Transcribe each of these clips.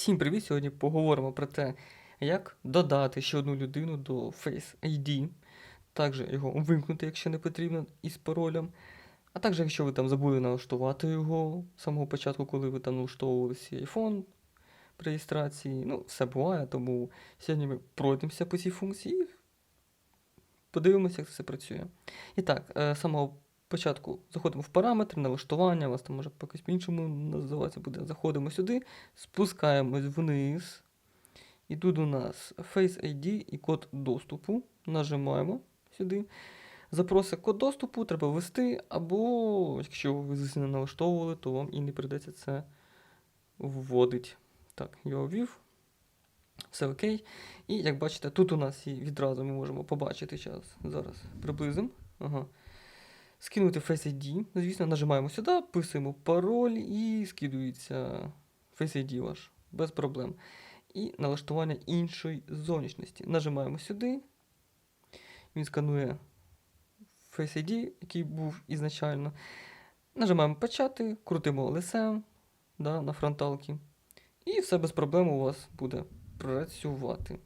Всім привіт! Сьогодні поговоримо про те, як додати ще одну людину до Face ID, також його вимкнути, якщо не потрібно, із паролем. А також, якщо ви там забули налаштувати його з самого початку, коли ви там налаштовували свій iPhone при реєстрації. Ну, все буває, тому сьогодні ми пройдемося по цій функції подивимося, як це все працює. І так, е, з самого початку заходимо в параметри, налаштування, у вас там може якось по-іншому називатися буде. Заходимо сюди, спускаємось вниз. І тут у нас Face ID і код доступу. Нажимаємо сюди. Запроси код доступу треба ввести, або якщо ви не налаштовували, то вам і не прийдеться це вводити. Так, я ввів. Все окей. І як бачите, тут у нас і відразу ми можемо побачити час. Зараз приблизимо. Ага. Скинути Face ID. Звісно, нажимаємо сюди, писуємо пароль і скидується Face ID ваш. Без проблем. І налаштування іншої зовнішності. Нажимаємо сюди. Він сканує Face ID, який був ізначально. Нажимаємо почати, крутимо LSM да, на фронталки. І все без проблем у вас буде працювати.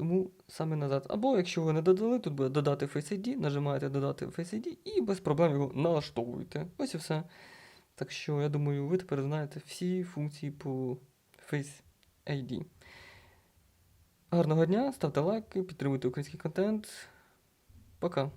Тому саме назад. Або якщо ви не додали, тут буде додати Face ID, нажимаєте додати Face ID і без проблем його налаштовуєте. Ось і все. Так що, я думаю, ви тепер знаєте всі функції по Face ID. Гарного дня, ставте лайки, підтримуйте український контент. Пока.